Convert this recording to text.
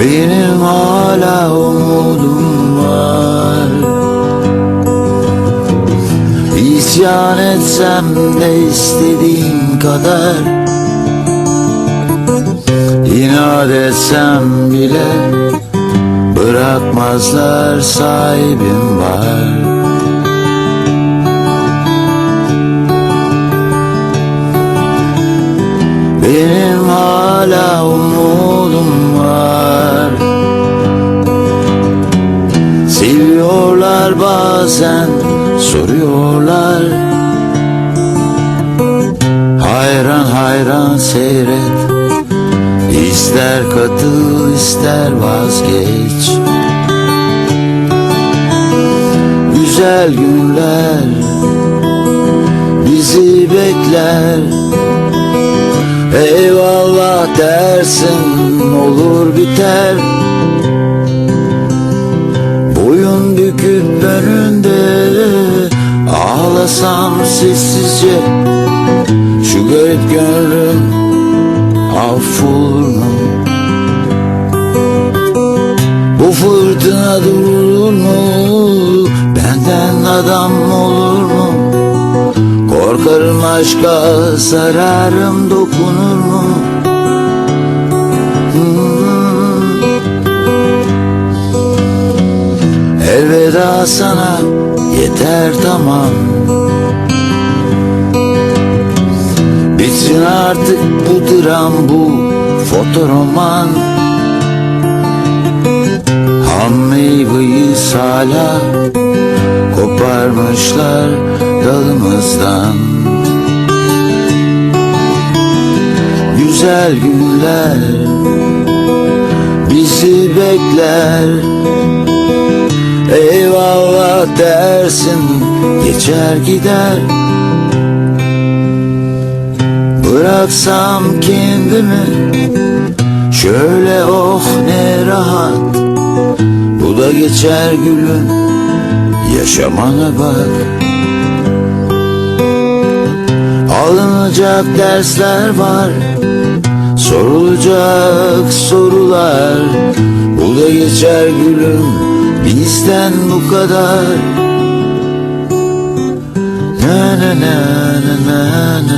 Benim hala umudum var. İsyan etsem de istediğim kadar. İnat etsem bile Bırakmazlar sahibim var Seviyorlar bazen soruyorlar. Hayran hayran seyret İster katıl ister vazgeç. Güzel günler bizi bekler. Eyvallah dersin olur biter Büküp önünde Ağlasam sessizce Şu garip gönlüm affolur? Bu fırtına durur mu? Benden adam olur mu? Korkarım aşka sararım dokunur Sana yeter tamam. Bitsin artık bu dram bu fotoroman. Ham meyveyi hala koparmışlar dalımızdan. Güzel günler bizi bekler. Eyvallah dersin geçer gider. Bıraksam kendimi şöyle oh ne rahat. Bu da geçer gülüm yaşamana bak. Alınacak dersler var Sorulacak sorular. Bu da geçer gülüm Bizden bu kadar. Na na na na na na.